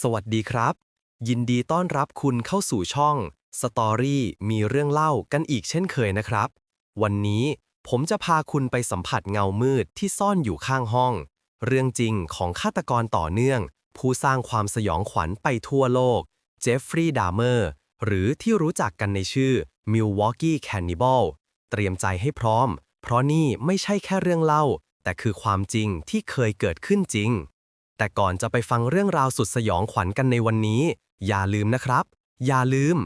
สวัสดีครับ ยินดีต้อนรับคุณเข้าสู่ช่องสตอรี่มีเรื่องเล่ากันอีกเช่นเคยนะครับ วันนี้ผมจะพาคุณไปสัมผัสเงามืดที่ซ่อนอยู่ข้างห้อง เรื่องจริงของฆาตกรต่อเนื่อง ผู้สร้างความสยองขวัญไปทั่วโลกเจฟฟรีย์ดาเมอร์หรือที่รู้จักกันในชื่อ Milwaukee Cannibal เตรียมใจให้พร้อม เพราะนี่ไม่ใช่แค่เรื่องเล่า แต่คือความจริงที่เคยเกิดขึ้นจริง แต่ก่อนจะไปฟังเรื่องราวสุดสยองขวัญกันในวันนี้ อย่าลืมนะครับ อย่าลืม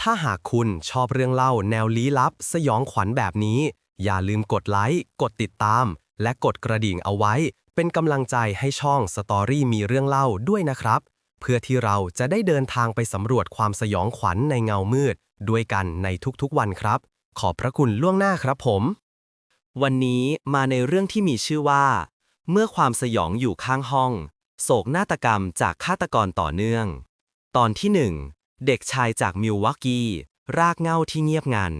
ถ้าหากคุณชอบเรื่องเล่าแนวลี้ลับ สยองขวัญแบบนี้ อย่าลืมกดไลค์กดติดตาม และกดกระดิ่งเอาไว้ เป็นกำลังใจให้ช่องสตอรี่มีเรื่องเล่าด้วยนะครับ เพื่อที่เราจะได้เดินทางไปสำรวจความสยองขวัญในเงามืด ด้วยกันในทุกๆวันครับ ขอบพระคุณล่วงหน้าครับผม วันนี้มาในเรื่องที่มีชื่อว่า เมื่อความสยองอยู่ข้างห้อง โศกนาฏกรรมจากฆาตกรต่อเนื่อง ตอนที่หนึ่งเด็กชายจากมิลวอกกีรากเง้าที่เงียบงัน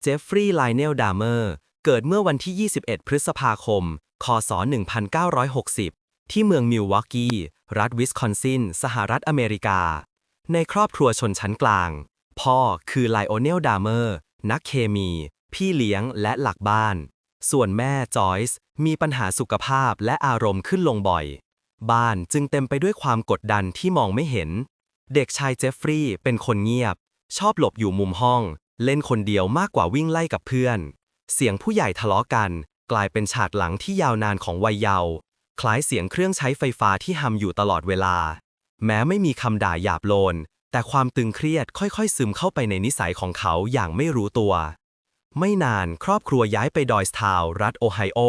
เจฟฟรีย์ไลเนลดามเมอร์ เกิดเมื่อวันที่ 21 พฤษภาคม คศ 1960 ที่เมืองมิลวอกกีรัฐวิสคอนซิน สหรัฐอเมริกา ในครอบครัวชนชั้นกลาง พ่อคือไลโอเนลดามเมอร์ นักเคมี พี่เลี้ยงและหลักบ้าน ส่วนแม่จอยส์มีปัญหาสุขภาพและอารมณ์ขึ้นลงบ่อย บ้านจึงเต็มไปด้วยความกดดันที่มองไม่เห็น เด็กชายเจฟฟรีย์เป็นคนเงียบ ชอบหลบอยู่มุมห้อง เล่นคนเดียวมากกว่าวิ่งไล่กับเพื่อน เสียงผู้ใหญ่ทะเลาะกัน กลายเป็นฉากหลังที่ยาวนานของวัยเยาว์คล้ายเสียงเครื่องใช้ไฟฟ้าที่ฮัมอยู่ตลอดเวลา แม้ไม่มีคำด่าหยาบโลน แต่ความตึงเครียดค่อยๆ ซึมเข้าไปในนิสัยของเขาอย่างไม่รู้ตัว ไม่นานครอบครัวย้ายไปดอยส์ทาวรัฐโอไฮโอ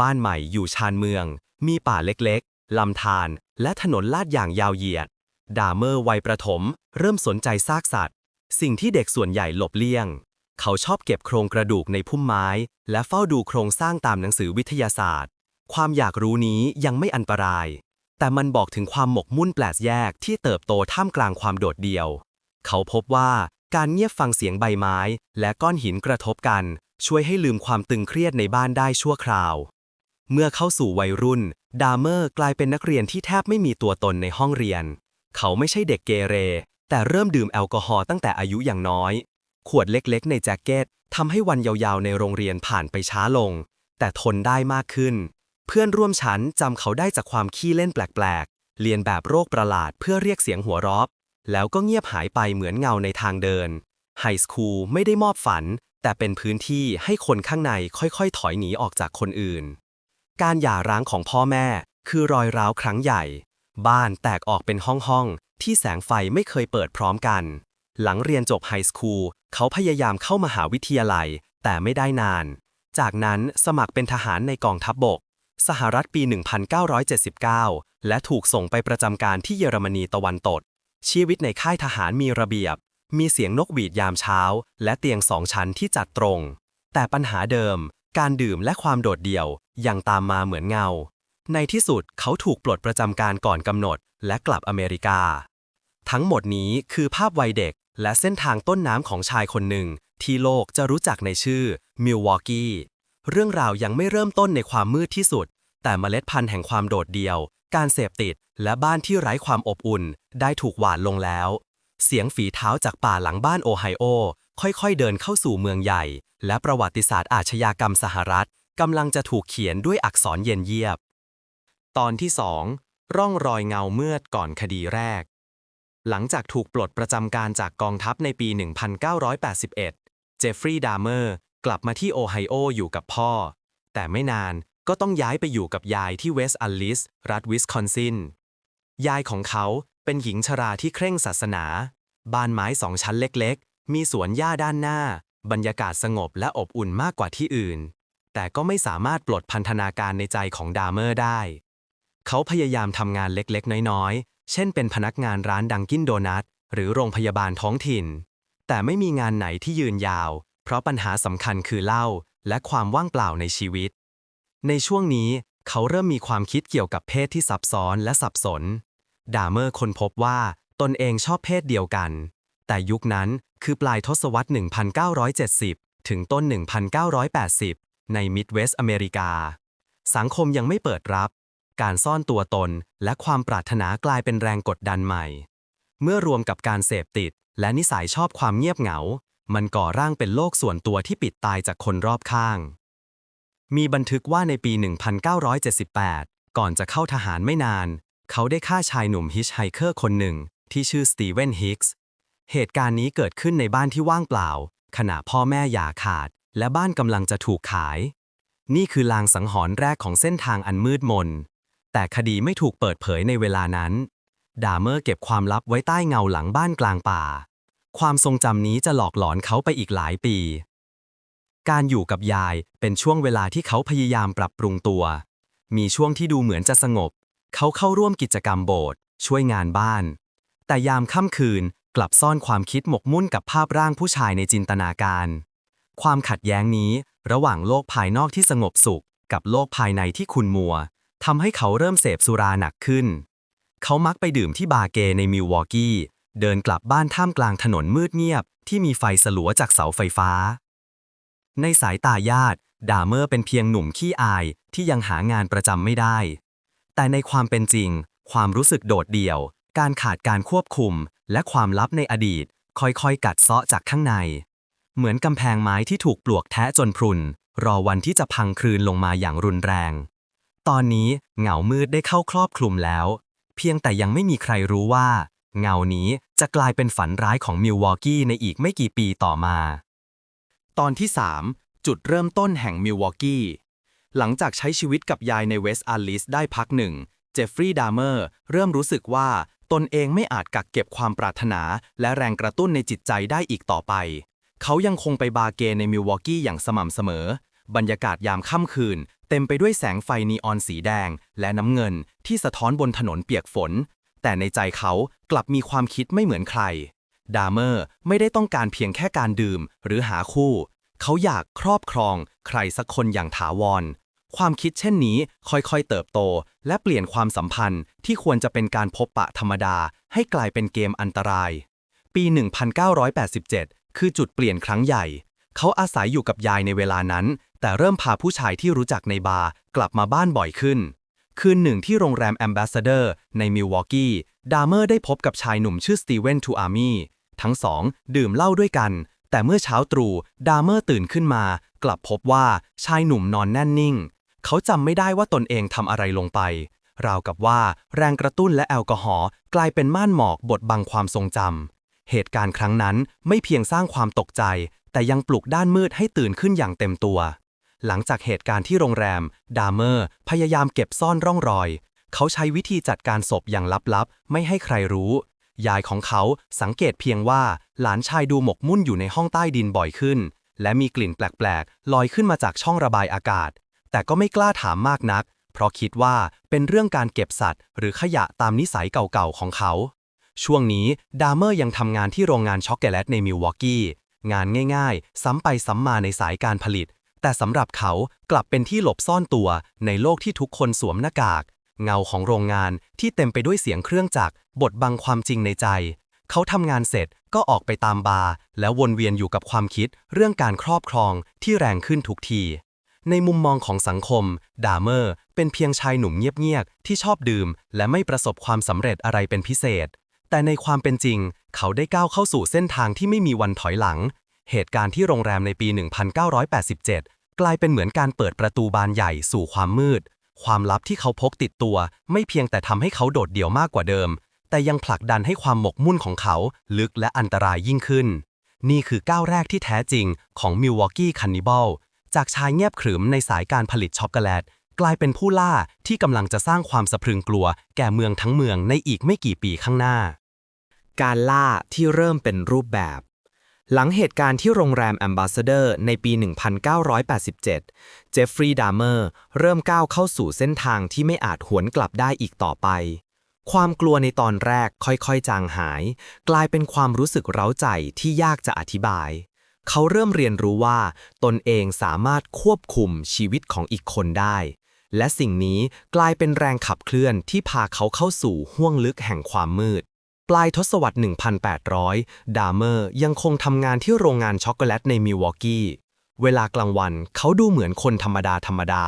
บ้านใหม่อยู่ชานเมือง มีป่าเล็กๆ ลำธารและถนนลาดอย่างยาวเหยียด ดาเมอร์วัยประถม เริ่มสนใจซากสัตว์ สิ่งที่เด็กส่วนใหญ่หลบเลี่ยง เขาชอบเก็บโครงกระดูกในพุ่มไม้ และเฝ้าดูโครงสร้างตามหนังสือวิทยาศาสตร์ ความอยากรู้นี้ยังไม่อันตราย แต่มันบอกถึงความหมกมุ่นแปลกแยกที่เติบโตท่ามกลางความโดดเดี่ยว เขาพบว่า การเงียบฟังเสียงใบไม้ และก้อนหินกระทบกัน ช่วยให้ลืมความตึงเครียดในบ้านได้ชั่วคราว เมื่อเข้าสู่วัยรุ่น ดามเมอร์กลายเป็นนักเรียนที่แทบไม่มีตัวตนในห้องเรียน เขาไม่ใช่เด็กเกเร แต่เริ่มดื่มแอลกอฮอล์ตั้งแต่อายุอย่างน้อย ขวดเล็กๆ ในแจ็คเก็ตทำให้วันยาวๆ ในโรงเรียนผ่านไปช้าลง แต่ทนได้มากขึ้น เพื่อนร่วมชั้นจำเขาได้จากความขี้เล่นแปลกๆเรียนแบบโรคประหลาดเพื่อเรียกเสียงหัวเราะ แล้วก็เงียบหายไปเหมือนเงาในทางเดิน ไฮสคูลไม่ได้มอบฝัน แต่เป็นพื้นที่ให้คนข้างในค่อยๆ ถอยหนีออกจากคนอื่น การหย่าร้างของพ่อแม่ คือรอยร้าวครั้งใหญ่ บ้านแตกออกเป็นห้องๆ ที่แสงไฟไม่เคยเปิดพร้อมกัน หลังเรียนจบไฮสคูลเขาพยายามเข้ามหาวิทยาลัย แต่ไม่ได้นาน จากนั้นสมัครเป็นทหารในกองทัพบบก สหรัฐปี 1979 และถูกส่งไปประจำการที่เยอรมนีตะวันตก ชีวิตในค่ายทหารมีระเบียบ มีเสียงนกหวีดยามเช้า และเตียงสองชั้นที่จัดตรง แต่ปัญหาเดิม การดื่มและความโดดเดี่ยวยังตามมาเหมือนเงา ในที่สุดเขาถูกปลดประจำการก่อนกำหนด และกลับอเมริกา ทั้งหมดนี้คือภาพวัยเด็ก และเส้นทางต้นน้ำของชายคนหนึ่ง ที่โลกจะรู้จักในชื่อมิลวอกกี้เรื่องราวยังไม่เริ่มต้นในความมืดที่สุด แต่เมล็ดพันธุ์แห่งความโดดเดี่ยว การเสพติด และบ้านที่ไร้ความอบอุ่นได้ถูกหว่านลงแล้ว เสียงฝีเท้าจากป่าหลังบ้านโอไฮโอ ค่อยๆเดินเข้าสู่เมืองใหญ่ และประวัติศาสตร์อาชญากรรมสหรัฐกำลังจะถูกเขียนด้วยอักษรเย็นเยียบ ตอนที่2ร่องรอยเงาเมือดก่อนคดีแรก หลังจากถูกปลดประจำการจากกองทัพในปี 1981 เจฟฟรีย์ดามเมอร์กลับมาที่โอไฮโออยู่กับพ่อ แต่ไม่นานก็ต้องย้ายไปอยู่กับยายที่เวสต์อัลลิส รัฐวิสคอนซิน ยายของเขาเป็นหญิงชราที่เคร่งศาสนา บ้านไม้สองชั้นเล็กๆ มีสวนหญ้าด้านหน้า บรรยากาศสงบและอบอุ่นมากกว่าที่อื่น แต่ก็ไม่สามารถปลดพันธนาการในใจของดาเมอร์ได้ เขาพยายามทำงานเล็กๆ น้อยๆ เช่นเป็นพนักงานร้านดังกินโดนัท หรือโรงพยาบาลท้องถิ่น แต่ไม่มีงานไหนที่ยืนยาว เพราะปัญหาสำคัญคือเหล้าและความว่างเปล่าในชีวิต ในช่วงนี้ เขาเริ่มมีความคิดเกี่ยวกับเพศที่ซับซ้อนและสับสน ดาเมอร์ค้นพบว่าตนเองชอบเพศเดียวกัน แต่ยุคนั้นคือปลายทศวรรษ 1970 ถึงต้น 1980 ในมิดเวสต์อเมริกา สังคมยังไม่เปิดรับ การซ่อนตัวตนและความปรารถนากลายเป็นแรงกดดันใหม่ เมื่อรวมกับการเสพติด และนิสัยชอบความเงียบเหงา มันก่อร่างเป็นโลกส่วนตัวที่ปิดตายจากคนรอบข้าง มีบันทึกว่าในปี 1978 ก่อนจะเข้าทหารไม่นาน เขาได้ฆ่าชายหนุ่มฮิชไฮเกอร์คนหนึ่ง ที่ชื่อสตีเวนฮิกส์เหตุการณ์นี้เกิดขึ้นในบ้านที่ว่างเปล่า ขณะพ่อแม่หย่าขาด และบ้านกำลังจะถูกขาย นี่คือลางสังหรณ์แรกของเส้นทางอันมืดมน แต่คดีไม่ถูกเปิดเผยในเวลานั้น ดาเมอร์เก็บความลับไว้ใต้เงาหลังบ้านกลางป่า ความทรงจำนี้จะหลอกหลอนเขาไปอีกหลายปี การอยู่กับยายเป็นช่วงเวลาที่เขาพยายามปรับปรุงตัว มีช่วงที่ดูเหมือนจะสงบ เขาเข้าร่วมกิจกรรมโบสถ์ช่วยงานบ้าน แต่ยามค่ำคืนกลับซ่อนความคิดหมกมุ่นกับภาพร่างผู้ชายในจินตนาการ ความขัดแย้งนี้ระหว่างโลกภายนอกที่สงบสุข กับโลกภายในที่ขุ่นมัวทำให้เขาเริ่มเสพสุราหนักขึ้น เขามักไปดื่มที่บาร์เกในมิลวอกกี้ เดินกลับบ้านท่ามกลางถนนมืดเงียบ ที่มีไฟสลัวจากเสาไฟฟ้า ในสายตาญาติ ดาเมอร์เป็นเพียงหนุ่มขี้อายที่ยังหางานประจำไม่ได้ แต่ในความเป็นจริง ความรู้สึกโดดเดี่ยว การขาดการควบคุม และความลับในอดีต ค่อยๆ กัดเซาะจากข้างใน เหมือนกำแพงไม้ที่ถูกปลวกแทะจนพรุน รอวันที่จะพังคลืนลงมาอย่างรุนแรง ตอนนี้เหงามืดได้เข้าครอบคลุมแล้ว เพียงแต่ยังไม่มีใครรู้ว่า เงานี้จะกลายเป็นฝันร้ายของมิลวอกกี้ในอีกไม่กี่ปีต่อมา ตอนที่ 3 จุดเริ่มต้นแห่งมิลวอกกี้ หลังจากใช้ชีวิตกับยายในเวสต์อาลิสได้พักหนึ่ง เจฟฟรีย์ดามเมอร์เริ่มรู้สึกว่าตนเองไม่อาจกักเก็บความปรารถนา และแรงกระตุ้นในจิตใจได้อีกต่อไป เขายังคงไปบาร์เกในมิลวอกกี้อย่างสม่ำเสมอ บรรยากาศยามค่ำคืน เต็มไปด้วยแสงไฟนีออนสีแดง และน้ำเงินที่สะท้อนบนถนนเปียกฝน แต่ในใจเขากลับมีความคิดไม่เหมือนใคร ดาเมอร์ไม่ได้ต้องการเพียงแค่การดื่ม หรือหาคู่ เขาอยากครอบครองใครสักคนอย่างถาวร ความคิดเช่นนี้ค่อยๆเติบโต และเปลี่ยนความสัมพันธ์ที่ควรจะเป็นการพบปะธรรมดา ให้กลายเป็นเกมอันตราย ปี 1987 คือจุดเปลี่ยนครั้งใหญ่ เขาอาศัยอยู่กับยายในเวลานั้น แต่เริ่มพาผู้ชายที่รู้จักในบาร์กลับมาบ้านบ่อยขึ้นคืนหนึ่งที่โรงแรมแอมบ s สเดอร์ในมิลวอกกี้ ดาเมอร์ได้พบกับชายหนุ่มชื่อสตีเวนทูอาร์มี ทั้งสองดื่มเหล้าด้วยกัน แต่เมื่อเช้าตรู่ดาเมอร์ตื่นขึ้นมา กลับพบว่าชายหนุ่มนอนแน่นนิ่ง เขาจำไม่ได้ว่าตนเองทำอะไรลงไป ราวกับว่าแรงกระตุ้นและแอลกอฮอล์กลายเป็นม่านหมอกบดบังความทรงจำเหตุการณ์ครั้งนั้นไม่เพียงสร้างความตกใจ แต่ยังปลุกด้านมืดให้ตื่นขึ้นอย่างเต็มตัว หลังจากเหตุการณ์ที่โรงแรม ดาเมอร์พยายามเก็บซ่อนร่องรอย เขาใช้วิธีจัดการศพอย่างลับๆ ไม่ให้ใครรู้ ยายของเขาสังเกตเพียงว่าหลานชายดูหมกมุ่นอยู่ในห้องใต้ดินบ่อยขึ้น และมีกลิ่นแปลกๆ ลอยขึ้นมาจากช่องระบายอากาศ แต่ก็ไม่กล้าถามมากนัก เพราะคิดว่าเป็นเรื่องการเก็บสัตว์ หรือขยะตามนิสัยเก่าๆของเขา ช่วงนี้ดามเมอร์ยังทำงานที่โรงงานช็อกโกแลตในมิลวอกกี้ งานง่ายๆ ซ้ำไปซ้ำมาในสายการผลิต แต่สำหรับเขากลับเป็นที่หลบซ่อนตัวในโลกที่ทุกคนสวมหน้ากาก เงาของโรงงานที่เต็มไปด้วยเสียงเครื่องจักรบดบังความจริงในใจ เขาทำงานเสร็จก็ออกไปตามบาร์แล้ววนเวียนอยู่กับความคิดเรื่องการครอบครองที่แรงขึ้นทุกที ในมุมมองของสังคม ดาเมอร์ เป็นเพียงชายหนุ่มเงียบๆที่ชอบดื่ม และไม่ประสบความสำเร็จอะไรเป็นพิเศษ แต่ในความเป็นจริง เขาได้ก้าวเข้าสู่เส้นทางที่ไม่มีวันถอยหลัง เหตุการณ์ที่โรงแรมในปี 1987 กลายเป็นเหมือนการเปิดประตูบานใหญ่สู่ความมืด ความลับที่เขาพกติดตัว ไม่เพียงแต่ทำให้เขาโดดเดี่ยวมากกว่าเดิม แต่ยังผลักดันให้ความหมกมุ่นของเขาลึกและอันตรายยิ่งขึ้น นี่คือก้าวแรกที่แท้จริงของมิลวอกกี้คันนิบอลจากชายเงียบขรึมในสายการผลิตช็อกโกแลตกลายเป็นผู้ล่าที่กำลังจะสร้างความสะพรึงกลัว แก่เมืองทั้งเมืองในอีกไม่กี่ปีข้างหน้า การล่าที่เริ่มเป็นรูปแบบ หลังเหตุการณ์ที่โรงแรมแอมบ s สเดอร์ในปี 1987 เจฟฟรีย์ดามเมอร์เริ่มก้าวเข้าสู่เส้นทางที่ไม่อาจหวนกลับได้อีกต่อไป ความกลัวในตอนแรกค่อยๆ จางหาย กลายเป็นความรู้สึกเร้าใจที่ยากจะอธิบาย เขาเริ่มเรียนรู้ว่า ตนเองสามารถควบคุมชีวิตของอีกคนได้ และสิ่งนี้กลายเป็นแรงขับเคลื่อนที่พาเขาเข้าสู่ห้วงลึกแห่งความมืด ปลายทศวรรษ 1800 ดาเมอร์ยังคงทำงานที่โรงงานช็อกโกแลตในมิลวอกกี้ เวลากลางวันเขาดูเหมือนคนธรรมดาธรรมดา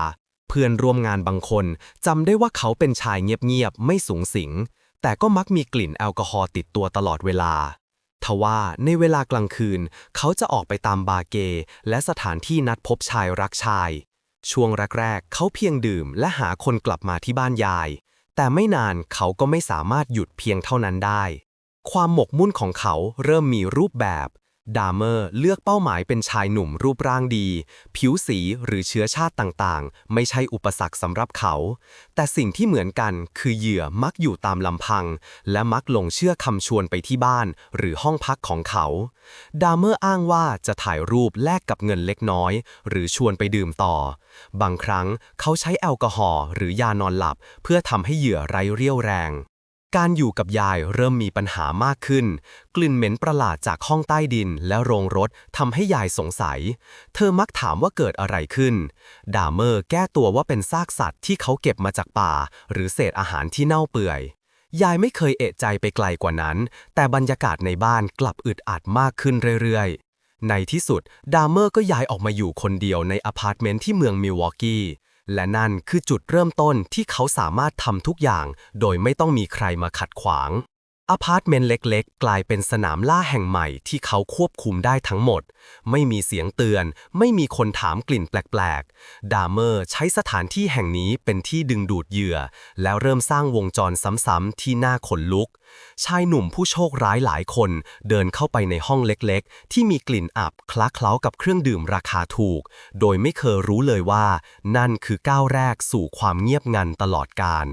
เพื่อนร่วมงานบางคนจำได้ว่าเขาเป็นชายเงียบๆ ไม่สูงสิง แต่ก็มักมีกลิ่นแอลกอฮอล์ติดตัวตลอดเวลา ทว่าในเวลากลางคืน เขาจะออกไปตามบาร์เกย์และสถานที่นัดพบชายรักชาย ช่วงแรกๆ เขาเพียงดื่มและหาคนกลับมาที่บ้านยาย แต่ไม่นานเขาก็ไม่สามารถหยุดเพียงเท่านั้นได้ ความหมกมุ่นของเขาเริ่มมีรูปแบบ ดามเมอร์เลือกเป้าหมายเป็นชายหนุ่มรูปร่างดี ผิวสีหรือเชื้อชาติต่างๆ ไม่ใช่อุปสรรคสำหรับเขา แต่สิ่งที่เหมือนกันคือเหยื่อมักอยู่ตามลำพัง และมักหลงเชื่อคำชวนไปที่บ้านหรือห้องพักของเขา ดามเมอร์อ้างว่าจะถ่ายรูปแลกกับเงินเล็กน้อย หรือชวนไปดื่มต่อ บางครั้งเขาใช้แอลกอฮอล์หรือยานอนหลับ เพื่อทำให้เหยื่อไร้เรี่ยวแรง การอยู่กับยายเริ่มมีปัญหามากขึ้น กลิ่นเหม็นประหลาดจากห้องใต้ดินและโรงรถทำให้ยายสงสัย เธอมักถามว่าเกิดอะไรขึ้น ดามเมอร์แก้ตัวว่าเป็นซากสัตว์ที่เขาเก็บมาจากป่า หรือเศษอาหารที่เน่าเปื่อย ยายไม่เคยเอะใจไปไกลกว่านั้น แต่บรรยากาศในบ้านกลับอึดอัดมากขึ้นเรื่อยๆ ในที่สุด ดามเมอร์ก็ย้ายออกมาอยู่คนเดียวในอพาร์ตเมนต์ที่เมืองมิลวอกกี้ และนั่นคือจุดเริ่มต้นที่เขาสามารถทำทุกอย่าง โดยไม่ต้องมีใครมาขัดขวาง อพาร์ตเมนต์เล็กๆ กลายเป็นสนามล่าแห่งใหม่ที่เขาควบคุมได้ทั้งหมด ไม่มีเสียงเตือน ไม่มีคนถามกลิ่นแปลกๆ ดามเมอร์ใช้สถานที่แห่งนี้เป็นที่ดึงดูดเหยื่อ แล้วเริ่มสร้างวงจรซ้ำๆที่น่าขนลุก ชายหนุ่มผู้โชคร้ายหลายคน เดินเข้าไปในห้องเล็กๆ ที่มีกลิ่นอับคล้าเคล้ากับเครื่องดื่มราคาถูก โดยไม่เคยรู้เลยว่า นั่นคือก้าวแรกสู่ความเงียบงันตลอดกาล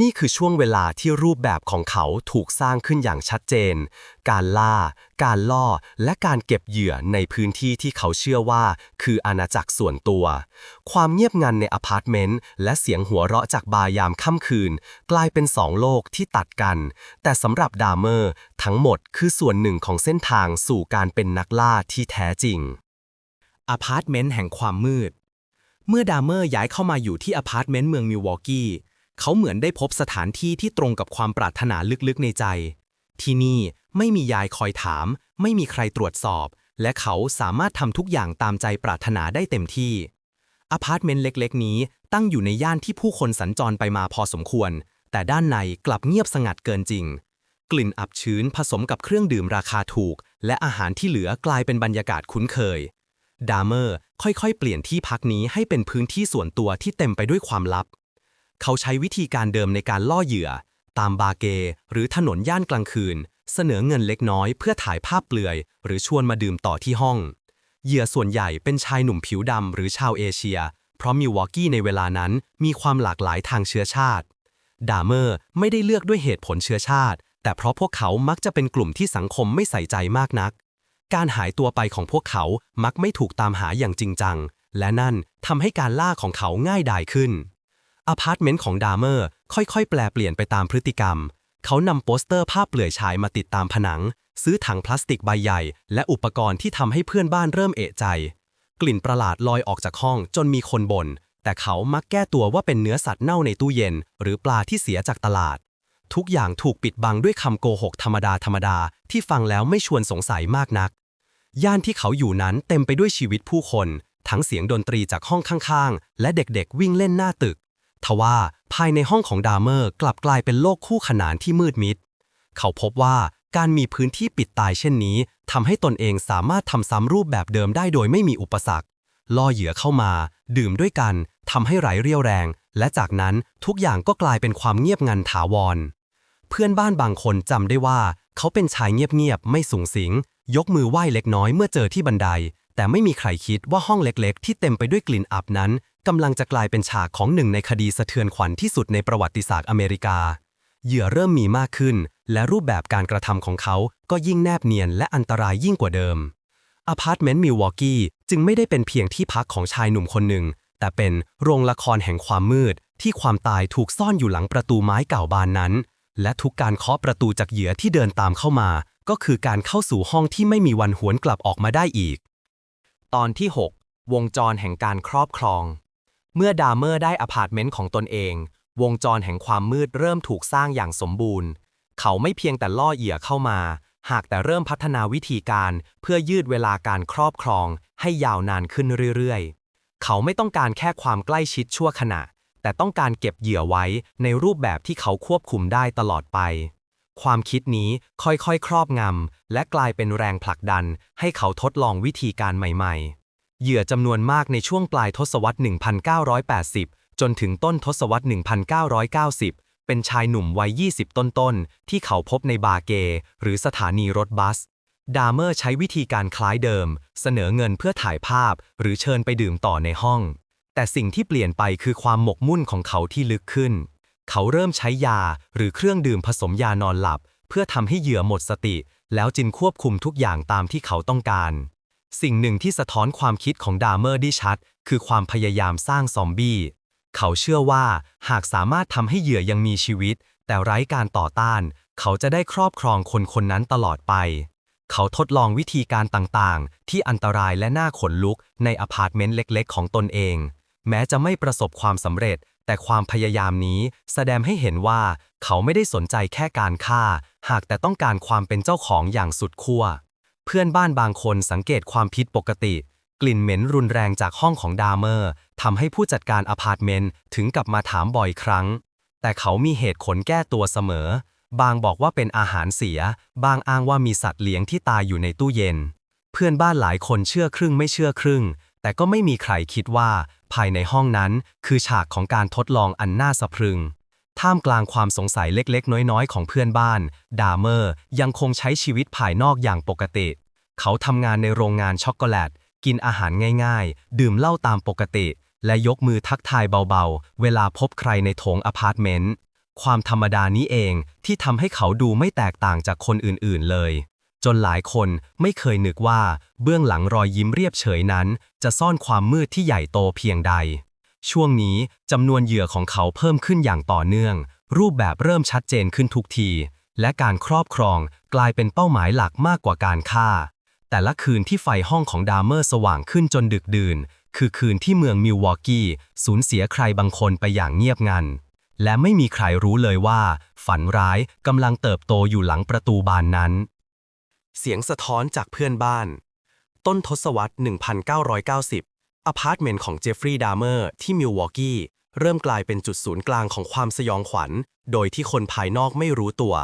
นี่คือช่วงเวลาที่รูปแบบของเขาถูกสร้างขึ้นอย่างชัดเจน การล่า การล่อ และการเก็บเหยื่อในพื้นที่ที่เขาเชื่อว่า คืออาณาจักรส่วนตัว ความเงียบงันในอพาร์ตเมนต์และเสียงหัวเราะจากบาร์ยามค่ำคืน กลายเป็นสองโลกที่ตัดกัน แต่สำหรับดามเมอร์ ทั้งหมดคือส่วนหนึ่งของเส้นทางสู่การเป็นนักล่าที่แท้จริง อพาร์ตเมนต์แห่งความมืด เมื่อดามเมอร์ย้ายเข้ามาอยู่ที่อพาร์ตเมนต์เมืองมิลวอกกี้ เขาเหมือนได้พบสถานที่ที่ตรงกับความปรารถนาลึกๆในใจ ที่นี่ไม่มียายคอยถาม ไม่มีใครตรวจสอบ และเขาสามารถทำทุกอย่างตามใจปรารถนาได้เต็มที่อพาร์ตเมนต์เล็กๆ นี้ตั้งอยู่ในย่านที่ผู้คนสัญจรไปมาพอสมควร แต่ด้านในกลับเงียบสงัดเกินจริง กลิ่นอับชื้นผสมกับเครื่องดื่มราคาถูก และอาหารที่เหลือกลายเป็นบรรยากาศคุ้นเคย ดามเมอร์ค่อยๆ เปลี่ยนที่พักนี้ให้เป็นพื้นที่ส่วนตัวที่เต็มไปด้วยความลับ เขาใช้วิธีการเดิมในการล่อเหยื่อ ตามบาเก หรือถนนย่านกลางคืน เสนอเงินเล็กน้อยเพื่อถ่ายภาพเปลือย หรือชวนมาดื่มต่อที่ห้อง เหยื่อส่วนใหญ่เป็นชายหนุ่มผิวดำหรือชาวเอเชีย เพราะมิวอกกี้ในเวลานั้นมีความหลากหลายทางเชื้อชาติดาเมอร์ไม่ได้เลือกด้วยเหตุผลเชื้อชาติ แต่เพราะพวกเขามักจะเป็นกลุ่มที่สังคมไม่ใส่ใจมากนัก การหายตัวไปของพวกเขามักไม่ถูกตามหาอย่างจริงจัง และนั่นทำให้การล่าของเขาง่ายดายขึ้น อพาร์ตเมนต์ของดามเมอร์ค่อยๆ แปลเปลี่ยนไปตามพฤติกรรม เขานำโปสเตอร์ภาพเปลือยชายมาติดตามผนัง ซื้อถังพลาสติกใบใหญ่ และอุปกรณ์ที่ทำให้เพื่อนบ้านเริ่มเอะใจ กลิ่นประหลาดลอยออกจากห้องจนมีคนบน่นแต่เขามักแก้ตัวว่าเป็นเนื้อสัตว์เน่าในตู้เย็น หรือปลาที่เสียจากตลาด ทุกอย่างถูกปิดบังด้วยคำโกหกธรรมดาธรรมดาที่ฟังแล้วไม่ชวนสงสัยมากนัก ย่านที่เขาอยู่นั้นเต็มไปด้วยชีวิตผู้คน ทั้งเสียงดนตรีจากห้องข้างๆ และเด็กๆ วิ่งเล่นหน้าตึก ทว่าภายในห้องของดามเมอร์กลับกลายเป็นโลกคู่ขนานที่มืดมิด เขาพบว่าการมีพื้นที่ปิดตายเช่นนี้ทำให้ตนเองสามารถทำซ้ำรูปแบบเดิมได้โดยไม่มีอุปสรรค ล่อเหยื่อเข้ามา ดื่มด้วยกันทำให้ไร้เรี่ยวแรง และจากนั้นทุกอย่างก็กลายเป็นความเงียบงันถาวร เพื่อนบ้านบางคนจำได้ว่า เขาเป็นชายเงียบๆไม่สูงสิง ยกมือไหว้เล็กน้อยเมื่อเจอที่บันได แต่ไม่มีใครคิดว่าห้องเล็กๆ ที่เต็มไปด้วยกลิ่นอับนั้น กำลังจะกลายเป็นฉากของหนึ่งในคดีสะเทือนขวัญที่สุดในประวัติศาสตร์อเมริกา เหยื่อเริ่มมีมากขึ้น และรูปแบบการกระทำของเขาก็ยิ่งแนบเนียนและอันตรายยิ่งกว่าเดิมอพาร์ตเมนต์มิลวอกกี้จึงไม่ได้เป็นเพียงที่พักของชายหนุ่มคนหนึ่ง แต่เป็นโรงละครแห่งความมืด ที่ความตายถูกซ่อนอยู่หลังประตูไม้เก่าบานนั้น และทุกการเคาะประตูจากเหยื่อที่เดินตามเข้ามา ก็คือการเข้าสู่ห้องที่ไม่มีวันหวนกลับออกมาได้อีก ตอนที่ 6 วงจรแห่งการครอบครอง เมื่อดาเมอร์ได้อพาร์ตเมนต์ของตนเอง วงจรแห่งความมืดเริ่มถูกสร้างอย่างสมบูรณ์ เขาไม่เพียงแต่ล่อเหยื่อเข้ามา หากแต่เริ่มพัฒนาวิธีการเพื่อยืดเวลาการครอบครองให้ยาวนานขึ้นเรื่อยๆ เขาไม่ต้องการแค่ความใกล้ชิดชั่วขณะ แต่ต้องการเก็บเหยื่อไว้ในรูปแบบที่เขาควบคุมได้ตลอดไป ความคิดนี้ค่อยๆ ครอบงำและกลายเป็นแรงผลักดันให้เขาทดลองวิธีการใหม่ๆ เหยื่อจำนวนมากในช่วงปลายทศวรรษ 1980 จนถึงต้นทศวรรษ 1990 เป็นชายหนุ่มวัย 20 ต้นๆ ที่เขาพบในบาร์เก หรือสถานีรถบัส ดาเมอร์ใช้วิธีการคล้ายเดิม เสนอเงินเพื่อถ่ายภาพ หรือเชิญไปดื่มต่อในห้อง แต่สิ่งที่เปลี่ยนไปคือความหมกมุ่นของเขาที่ลึกขึ้น เขาเริ่มใช้ยาหรือเครื่องดื่มผสมยานอนหลับ เพื่อทำให้เหยื่อหมดสติ แล้วจึงควบคุมทุกอย่างตามที่เขาต้องการ สิ่งหนึ่งที่สะท้อนความคิดของดาเมอร์ได้ชัด คือความพยายามสร้างซอมบี้ เขาเชื่อว่าหากสามารถทำให้เหยื่อยังมีชีวิต แต่ไร้การต่อต้าน เขาจะได้ครอบครองคนคนนั้นตลอดไป เขาทดลองวิธีการต่างๆ ที่อันตรายและน่าขนลุกในอพาร์ตเมนต์เล็กๆ ของตนเอง แม้จะไม่ประสบความสำเร็จ แต่ความพยายามนี้แสดงให้เห็นว่า เขาไม่ได้สนใจแค่การฆ่า หากแต่ต้องการความเป็นเจ้าของอย่างสุดขั้ว เพื่อนบ้านบางคนสังเกตความผิดปกติ กลิ่นเหม็นรุนแรงจากห้องของดาเมอร์ทำให้ผู้จัดการอพาร์ตเมนต์ถึงกับมาถามบ่อยครั้ง แต่เขามีเหตุผลแก้ตัวเสมอ บางบอกว่าเป็นอาหารเสีย บางอ้างว่ามีสัตว์เลี้ยงที่ตายอยู่ในตู้เย็น เพื่อนบ้านหลายคนเชื่อครึ่งไม่เชื่อครึ่ง แต่ก็ไม่มีใครคิดว่า ภายในห้องนั้นคือฉากของการทดลองอันน่าสะพรึง ท่ามกลางความสงสัยเล็กๆ น้อยๆ ของเพื่อนบ้าน ดาเมอร์ยังคงใช้ชีวิตภายนอกอย่างปกติ เขาทำงานในโรงงานช็อกโกแลต กินอาหารง่ายๆ ดื่มเหล้าตามปกติ และยกมือทักทายเบาๆ เวลาพบใครในโถงอพาร์ตเมนต์ ความธรรมดานี้เองที่ทำให้เขาดูไม่แตกต่างจากคนอื่นๆ เลย จนหลายคนไม่เคยนึกว่าเบื้องหลังรอยยิ้มเรียบเฉยนั้น จะซ่อนความมืดที่ใหญ่โตเพียงใด ช่วงนี้จำนวนเหยื่อของเขาเพิ่มขึ้นอย่างต่อเนื่อง รูปแบบเริ่มชัดเจนขึ้นทุกที และการครอบครองกลายเป็นเป้าหมายหลักมากกว่าการฆ่า แต่ละคืนที่ไฟห้องของดามเมอร์สว่างขึ้นจนดึกดื่น คือคืนที่เมืองมิลวอกกี้สูญเสียใครบางคนไปอย่างเงียบงัน และไม่มีใครรู้เลยว่า ฝันร้ายกำลังเติบโตอยู่หลังประตูบานนั้น เสียงสะท้อนจากเพื่อนบ้าน ต้นทศวรรษ 1990 อพาร์ตเมนต์ของเจฟฟรีย์ดามเมอร์ที่มิลวอกกี้เริ่มกลายเป็นจุดศูนย์กลางของความสยองขวัญ โดยที่คนภายนอกไม่รู้ตัว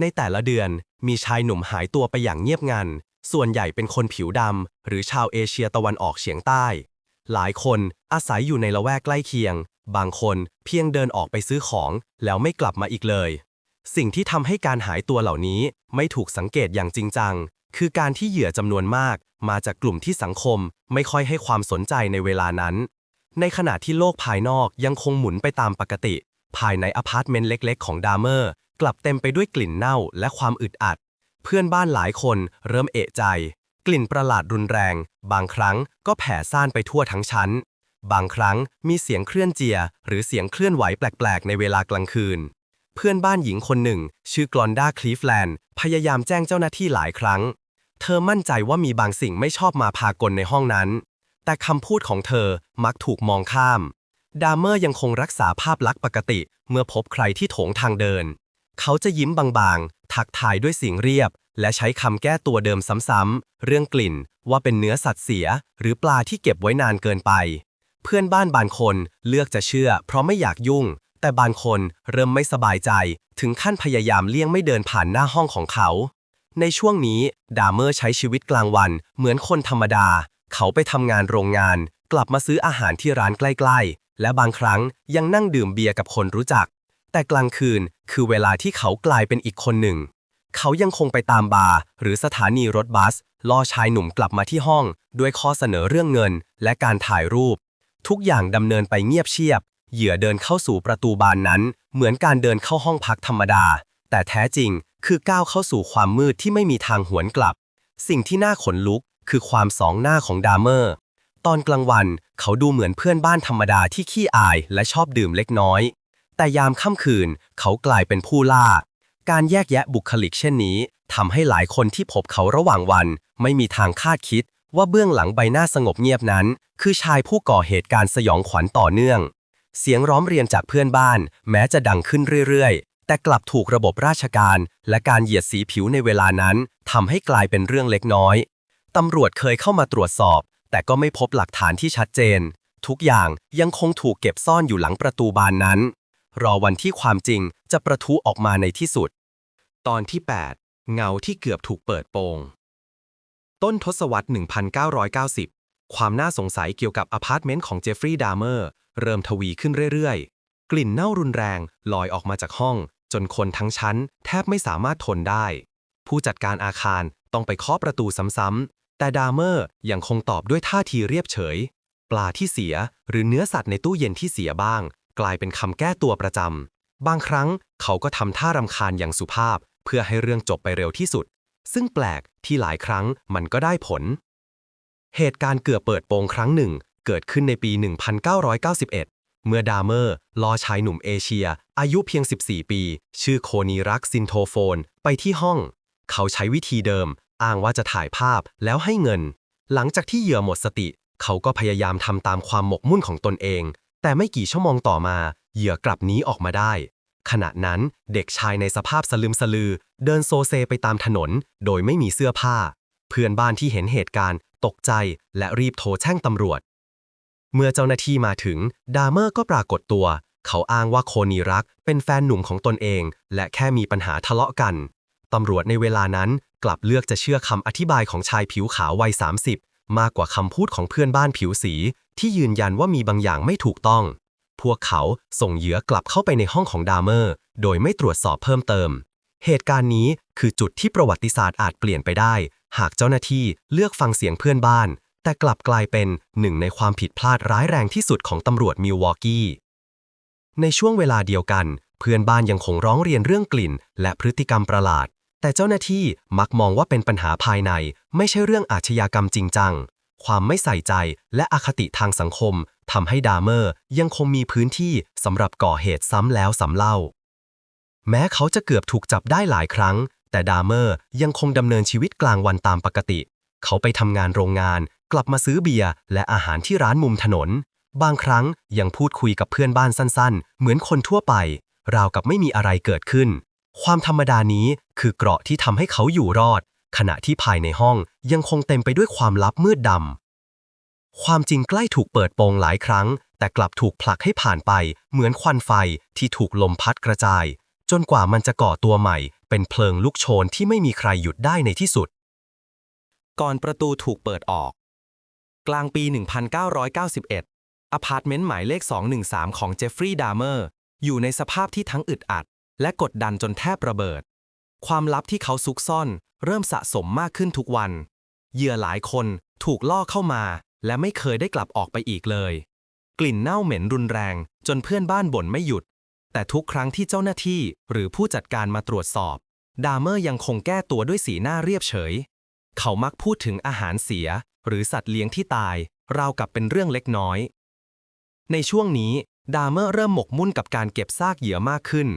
ในแต่ละเดือนมีชายหนุ่มหายตัวไปอย่างเงียบงัน ส่วนใหญ่เป็นคนผิวดำ หรือชาวเอเชียตะวันออกเฉียงใต้ หลายคนอาศัยอยู่ในละแวกใกล้เคียง บางคนเพียงเดินออกไปซื้อของแล้วไม่กลับมาอีกเลย สิ่งที่ทำให้การหายตัวเหล่านี้ไม่ถูกสังเกตอย่างจริงจัง คือการที่เหยื่อจำนวนมาก มาจากกลุ่มที่สังคมไม่ค่อยให้ความสนใจในเวลานั้น ในขณะที่โลกภายนอกยังคงหมุนไปตามปกติ ภายในอพาร์ตเมนต์เล็ก ๆ ของดาเมอร์ กลับเต็มไปด้วยกลิ่นเน่าและความอึดอัด เพื่อนบ้านหลายคนเริ่มเอะใจ กลิ่นประหลาดรุนแรง บางครั้งก็แผ่ซ่านไปทั่วทั้งชั้น บางครั้งมีเสียงเคลื่อนเจีย หรือเสียงเคลื่อนไหวแปลก ๆ ในเวลากลางคืนเพื่อนบ้านหญิงคนหนึ่ง ชื่อกลอนดาคลีฟแลนด์พยายามแจ้งเจ้าหน้าที่หลายครั้ง เธอมั่นใจว่ามีบางสิ่งไม่ชอบมาพากลในห้องนั้น แต่คำพูดของเธอมักถูกมองข้าม ดามเมอร์ยังคงรักษาภาพลักษณ์ปกติเมื่อพบใครที่โถงทางเดิน เขาจะยิ้มบางๆ ทักทายด้วยเสียงเรียบ และใช้คำแก้ตัวเดิมซ้ำๆ เรื่องกลิ่นว่าเป็นเนื้อสัตว์เสีย หรือปลาที่เก็บไว้นานเกินไป เพื่อนบ้านบางคนเลือกจะเชื่อ เพราะไม่อยากยุ่ง แต่บางคนเริ่มไม่สบายใจ ถึงขั้นพยายามเลี่ยงไม่เดินผ่านหน้าห้องของเขา ในช่วงนี้ ดามเมอร์ใช้ชีวิตกลางวัน เหมือนคนธรรมดา เขาไปทำงานโรงงาน กลับมาซื้ออาหารที่ร้านใกล้ ๆ และบางครั้งยังนั่งดื่มเบียร์กับคนรู้จัก แต่กลางคืนคือเวลาที่เขากลายเป็นอีกคนหนึ่ง เขายังคงไปตามบาร์หรือสถานีรถบัส ล่อชายหนุ่มกลับมาที่ห้อง ด้วยข้อเสนอเรื่องเงิน และการถ่ายรูป ทุกอย่างดำเนินไปเงียบเชียบ เหยื่อเดินเข้าสู่ประตูบานนั้น เหมือนการเดินเข้าห้องพักธรรมดา แต่แท้จริง คือก้าวเข้าสู่ความมืดที่ไม่มีทางหวนกลับ สิ่งที่น่าขนลุกคือความสองหน้าของดามเมอร์ ตอนกลางวันเขาดูเหมือนเพื่อนบ้านธรรมดาที่ขี้อายและชอบดื่มเล็กน้อย แต่ยามค่ำคืนเขากลายเป็นผู้ล่า การแยกแยะบุคลิกเช่นนี้ทำให้หลายคนที่พบเขาระหว่างวัน ไม่มีทางคาดคิดว่าเบื้องหลังใบหน้าสงบเงียบนั้น คือชายผู้ก่อเหตุการณ์สยองขวัญต่อเนื่อง เสียงร้องเรียนจากเพื่อนบ้าน แม้จะดังขึ้นเรื่อย แต่กลับถูกระบบราชการ และการเหยียดสีผิวในเวลานั้นทำให้กลายเป็นเรื่องเล็กน้อยตำรวจเคยเข้ามาตรวจสอบ แต่ก็ไม่พบหลักฐานที่ชัดเจน ทุกอย่างยังคงถูกเก็บซ่อนอยู่หลังประตูบานนั้น รอวันที่ความจริงจะประทุออกมาในที่สุด ตอนที่ 8 เงาที่เกือบถูกเปิดโปง ต้นทศวรรษ 1990 ความน่าสงสัยเกี่ยวกับอพาร์ตเมนต์ของเจฟฟรีย์ดามเมอร์ เริ่มทวีขึ้นเรื่อยๆ กลิ่นเน่ารุนแรงลอยออกมาจากห้อง จนคนทั้งชั้นแทบไม่สามารถทนได้ ผู้จัดการอาคารต้องไปเคาะประตูซ้ำๆ แต่ดาเมอร์ยังคงตอบด้วยท่าทีเรียบเฉย ปลาที่เสียหรือเนื้อสัตว์ในตู้เย็นที่เสียบ้าง กลายเป็นคำแก้ตัวประจำ บางครั้งเขาก็ทำท่ารำคาญอย่างสุภาพ เพื่อให้เรื่องจบไปเร็วที่สุด ซึ่งแปลกที่หลายครั้งมันก็ได้ผล เหตุการณ์เกือบเปิดโปงครั้งหนึ่ง เกิดขึ้นในปี 1991 เมื่อดาเมอร์ล่อชายหนุ่มเอเชีย อายุเพียง 14 ปี ชื่อโคนีรักซินโทโฟน ไปที่ห้อง เขาใช้วิธีเดิม อ้างว่าจะถ่ายภาพแล้วให้เงิน หลังจากที่เหยื่อหมดสติ เขาก็พยายามทำตามความหมกมุ่นของตนเอง แต่ไม่กี่ชั่วโมงต่อมา เหยื่อกลับหนีออกมาได้ ขณะนั้นเด็กชายในสภาพสลึมสลือ เดินโซเซไปตามถนน โดยไม่มีเสื้อผ้า เพื่อนบ้านที่เห็นเหตุการณ์ ตกใจและรีบโทรแจ้งตำรวจ เมื่อเจ้าหน้าที่มาถึง ดาเมอร์ก็ปรากฏตัว เขาอ้างว่าโคนีรักเป็นแฟนหนุ่มของตนเอง และแค่มีปัญหาทะเลาะกัน ตำรวจในเวลานั้นกลับเลือกจะเชื่อคำอธิบายของชายผิวขาววัย 30 มากกว่าคำพูดของเพื่อนบ้านผิวสี ที่ยืนยันว่ามีบางอย่างไม่ถูกต้อง พวกเขาส่งเหยื่อกลับเข้าไปในห้องของดาเมอร์ โดยไม่ตรวจสอบเพิ่มเติม เหตุการณ์นี้คือจุดที่ประวัติศาสตร์อาจเปลี่ยนไปได้ หากเจ้าหน้าที่เลือกฟังเสียงเพื่อนบ้าน แต่กลับกลายเป็นหนึ่งในความผิดพลาดร้ายแรงที่สุดของตำรวจมิลวอกกี้ ในช่วงเวลาเดียวกัน เพื่อนบ้านยังคงร้องเรียนเรื่องกลิ่น และพฤติกรรมประหลาด แต่เจ้าหน้าที่มักมองว่าเป็นปัญหาภายใน ไม่ใช่เรื่องอาชญากรรมจริงจัง ความไม่ใส่ใจและอคติทางสังคมทำให้ดาเมอร์ยังคงมีพื้นที่สำหรับก่อเหตุซ้ำแล้วซ้ำเล่า แม้เขาจะเกือบถูกจับได้หลายครั้ง แต่ดาเมอร์ยังคงดำเนินชีวิตกลางวันตามปกติ เขาไปทำงานโรงงาน กลับมาซื้อเบียร์และอาหารที่ร้านมุมถนน บางครั้งยังพูดคุยกับเพื่อนบ้านสั้นๆ เหมือนคนทั่วไป ราวกับไม่มีอะไรเกิดขึ้น ความธรรมดานี้คือเกราะที่ทำให้เขาอยู่รอด ขณะที่ภายในห้องยังคงเต็มไปด้วยความลับมืดดำความจริงใกล้ถูกเปิดโปงหลายครั้ง แต่กลับถูกผลักให้ผ่านไป เหมือนควันไฟที่ถูกลมพัดกระจาย จนกว่ามันจะก่อตัวใหม่ เป็นเพลิงลุกโชนที่ไม่มีใครหยุดได้ในที่สุด ก่อนประตูถูกเปิดออก กลางปี 1991 อพาร์ตเมนต์หมายเลข 213 ของเจฟฟรีย์ดามเมอร์อยู่ในสภาพที่ทั้งอึดอัด และกดดันจนแทบระเบิด ความลับที่เขาซุกซ่อน เริ่มสะสมมากขึ้นทุกวัน เหยื่อหลายคนถูกล่อเข้ามา และไม่เคยได้กลับออกไปอีกเลย กลิ่นเน่าเหม็นรุนแรง จนเพื่อนบ้านบ่นไม่หยุด แต่ทุกครั้งที่เจ้าหน้าที่หรือผู้จัดการมาตรวจสอบ ดามเมอร์ยังคงแก้ตัวด้วยสีหน้าเรียบเฉย เขามักพูดถึงอาหารเสีย หรือสัตว์เลี้ยงที่ตาย ราวกับเป็นเรื่องเล็กน้อย ในช่วงนี้ดาเมอร์เริ่มหมกมุ่นกับการเก็บซากเหยื่อมากขึ้น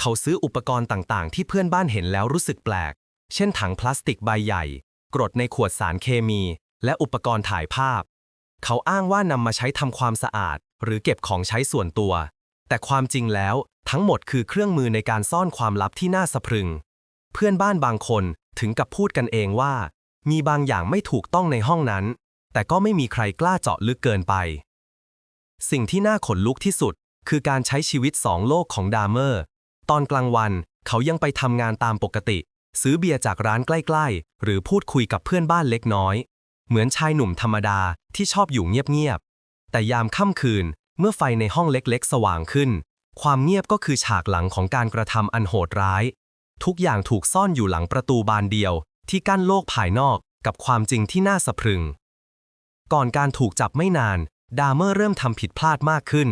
เขาซื้ออุปกรณ์ต่างๆ ที่เพื่อนบ้านเห็นแล้วรู้สึกแปลก เช่นถังพลาสติกใบใหญ่ กรดในขวดสารเคมี และอุปกรณ์ถ่ายภาพ เขาอ้างว่านำมาใช้ทำความสะอาด หรือเก็บของใช้ส่วนตัว แต่ความจริงแล้วทั้งหมดคือเครื่องมือในการซ่อนความลับที่น่าสะพรึง เพื่อนบ้านบางคนถึงกับพูดกันเองว่า มีบางอย่างไม่ถูกต้องในห้องนั้น แต่ก็ไม่มีใครกล้าเจาะลึกเกินไป สิ่งที่น่าขนลุกที่สุด คือการใช้ชีวิตสองโลกของดาเมอร์ ตอนกลางวันเขายังไปทำงานตามปกติ ซื้อเบียร์จากร้านใกล้ ๆ หรือพูดคุยกับเพื่อนบ้านเล็กน้อย เหมือนชายหนุ่มธรรมดาที่ชอบอยู่เงียบ ๆ แต่ยามค่ำคืน เมื่อไฟในห้องเล็ก ๆ สว่างขึ้น ความเงียบก็คือฉากหลังของการกระทำอันโหดร้าย ทุกอย่างถูกซ่อนอยู่หลังประตูบานเดียว ที่กั้นโลกภายนอกกับความจริงที่น่าสะพรึง ก่อนการถูกจับไม่นาน ดาเมอร์เริ่มทำผิดพลาดมากขึ้น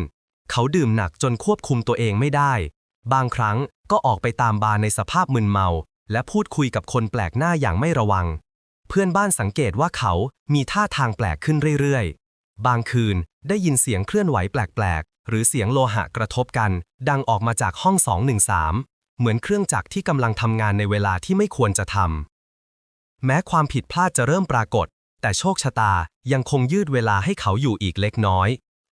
เขาดื่มหนักจนควบคุมตัวเองไม่ได้ บางครั้งก็ออกไปตามบาร์ในสภาพมึนเมา และพูดคุยกับคนแปลกหน้าอย่างไม่ระวัง เพื่อนบ้านสังเกตว่าเขามีท่าทางแปลกขึ้นเรื่อยๆ บางคืนได้ยินเสียงเคลื่อนไหวแปลกๆ หรือเสียงโลหะกระทบกัน ดังออกมาจากห้อง 213 เหมือนเครื่องจักรที่กำลังทำงานในเวลาที่ไม่ควรจะทำ แม้ความผิดพลาดจะเริ่มปรากฏ แต่โชคชะตายังคงยืดเวลาให้เขาอยู่อีกเล็กน้อย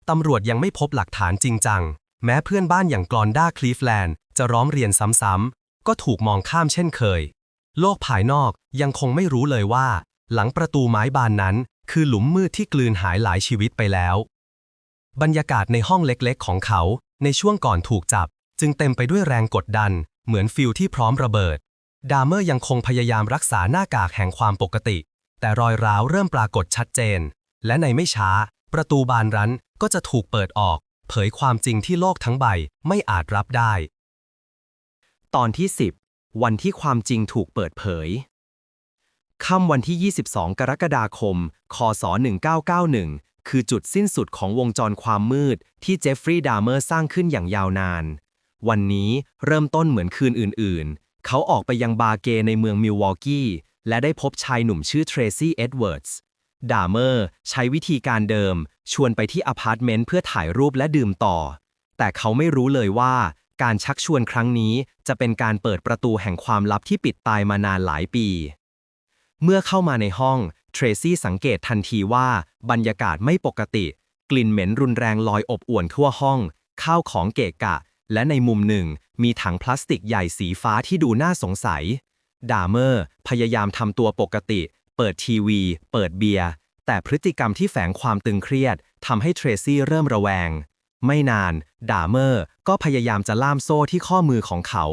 ตำรวจยังไม่พบหลักฐานจริงจัง แม้เพื่อนบ้านอย่างกรอนด้าคลีฟแลนด์จะร้องเรียนซ้ำๆ ก็ถูกมองข้ามเช่นเคย โลกภายนอกยังคงไม่รู้เลยว่า หลังประตูไม้บานนั้น คือหลุมมืดที่กลืนหายหลายชีวิตไปแล้ว บรรยากาศในห้องเล็กๆ ของเขาในช่วงก่อนถูกจับ จึงเต็มไปด้วยแรงกดดัน เหมือนฟิลที่พร้อมระเบิด ดามเมอร์ยังคงพยายามรักษาหน้ากากแห่งความปกติ แต่รอยร้าวเริ่มปรากฏชัดเจน และในไม่ช้า ประตูบานรั้นก็จะถูกเปิดออก เผยความจริงที่โลกทั้งใบไม่อาจรับได้ ตอนที่ 10 วันที่ความจริงถูกเปิดเผยค่ำวันที่ 22 กรกฎาคม คศ 1991 คือจุดสิ้นสุดของวงจรความมืดที่เจฟฟรีย์ดามเมอร์สร้างขึ้นอย่างยาวนาน วันนี้เริ่มต้นเหมือนคืนอื่นๆ เขาออกไปยังบาร์เกในเมืองมิลวอกกี้ และได้พบชายหนุ่มชื่อเทรซี่ เอ็ดเวิร์ดส์ดาเมอร์ใช้วิธีการเดิม ชวนไปที่อพาร์ตเมนต์เพื่อถ่ายรูปและดื่มต่อ แต่เขาไม่รู้เลยว่า การชักชวนครั้งนี้จะเป็นการเปิดประตูแห่งความลับที่ปิดตายมานานหลายปี เมื่อเข้ามาในห้องเทรซี่สังเกตทันทีว่าบรรยากาศไม่ปกติ กลิ่นเหม็นรุนแรงลอยอบอวนทั่วห้อง ข้าวของเกะกะ และในมุมหนึ่ง มีถังพลาสติกใหญ่สีฟ้าที่ดูน่าสงสัย ดาเมอร์พยายามทำตัวปกติ เปิดทีวี เปิดเบียร์ แต่พฤติกรรมที่แฝงความตึงเครียดทำให้เทรซี่เริ่มระแวง ไม่นาน ดาเมอร์ก็พยายามจะล่ามโซ่ที่ข้อมือของเขา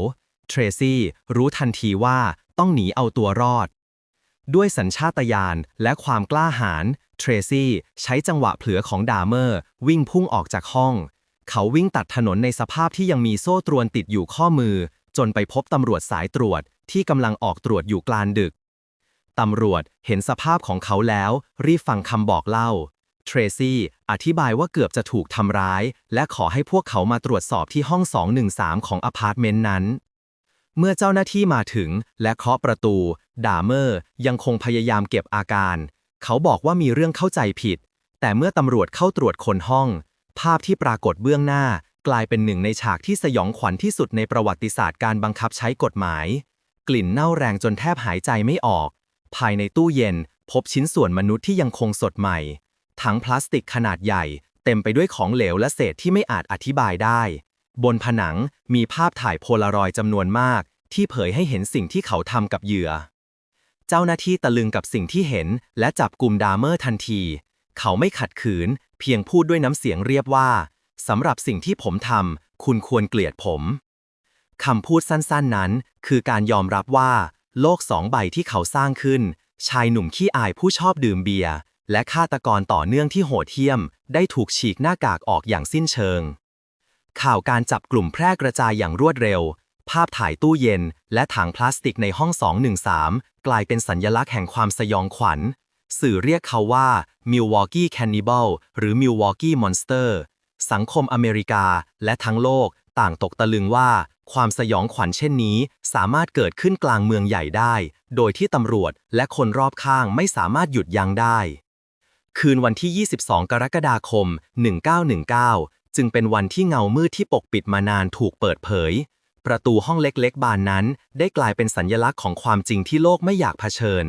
เทรซี่รู้ทันทีว่าต้องหนีเอาตัวรอด ด้วยสัญชาตญาณและความกล้าหาญเทรซี่ใช้จังหวะเผลอของดาเมอร์ วิ่งพุ่งออกจากห้อง เขาวิ่งตัดถนนในสภาพที่ยังมีโซ่ตรวนติดอยู่ข้อมือ จนไปพบตำรวจสายตรวจที่กำลังออกตรวจอยู่กลางดึก ตำรวจเห็นสภาพของเขาแล้ว รีบฟังคำบอกเล่า เทรซี่อธิบายว่าเกือบจะถูกทำร้าย และขอให้พวกเขามาตรวจสอบที่ห้อง 213 ของอพาร์ตเมนต์นั้น เมื่อเจ้าหน้าที่มาถึงและเคาะประตู ดาเมอร์ยังคงพยายามเก็บอาการ เขาบอกว่ามีเรื่องเข้าใจผิด แต่เมื่อตำรวจเข้าตรวจคนห้อง ภาพที่ปรากฏเบื้องหน้ากลายเป็นหนึ่งในฉากที่สยองขวัญที่สุดในประวัติศาสตร์การบังคับใช้กฎหมาย กลิ่นเน่าแรงจนแทบหายใจไม่ออก ภายในตู้เย็น พบชิ้นส่วนมนุษย์ที่ยังคงสดใหม่ ถังพลาสติกขนาดใหญ่ เต็มไปด้วยของเหลวและเศษที่ไม่อาจอธิบายได้ บนผนังมีภาพถ่ายโพลารอยด์จำนวนมาก ที่เผยให้เห็นสิ่งที่เขาทำกับเหยื่อ เจ้าหน้าที่ตะลึงกับสิ่งที่เห็น และจับกลุ่มดาเมอร์ทันที เขาไม่ขัดขืน พียงพูดด้วยน้ำเสียงเรียบว่าสำหรับสิ่งที่ผมทำคุณควรเกลียดผมคำพูดสั้นๆนั้น คือการยอมรับว่า โลกสองใบที่เขาสร้างขึ้น ชายหนุ่มขี้อายผู้ชอบดื่มเบียร์และฆาตกรต่อเนื่องที่โหดเหี้ยม ได้ถูกฉีกหน้ากากออกอย่างสิ้นเชิง ข่าวการจับกลุ่มแพร่กระจายอย่างรวดเร็ว ภาพถ่ายตู้เย็น และถังพลาสติกในห้อง 213 กลายเป็นสัญญลักษณ์แห่งความสยองขวัญ สื่อเรียกเขาว่า Milwaukee Cannibal หรือ Milwaukee Monster สังคมอเมริกาและทั้งโลกต่างตกตะลึงว่า ความสยองขวัญเช่นนี้ สามารถเกิดขึ้นกลางเมืองใหญ่ได้ โดยที่ตำรวจและคนรอบข้างไม่สามารถหยุดยั้งได้ คืนวันที่ 22 กรกฎาคม 1919 จึงเป็นวันที่เงามืดที่ปกปิดมานานถูกเปิดเผย ประตูห้องเล็กๆ บานนั้น ได้กลายเป็นสัญญลักษณ์ของความจริงที่โลกไม่อยากเผชิญ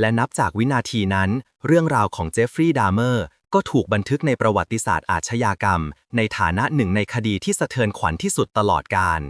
และนับจากวินาทีนั้น เรื่องราวของเจฟฟรีย์ดามเมอร์ก็ถูกบันทึกในประวัติศาสตร์อาชญากรรม ในฐานะหนึ่งในคดีที่สะเทือนขวัญที่สุดตลอดกาล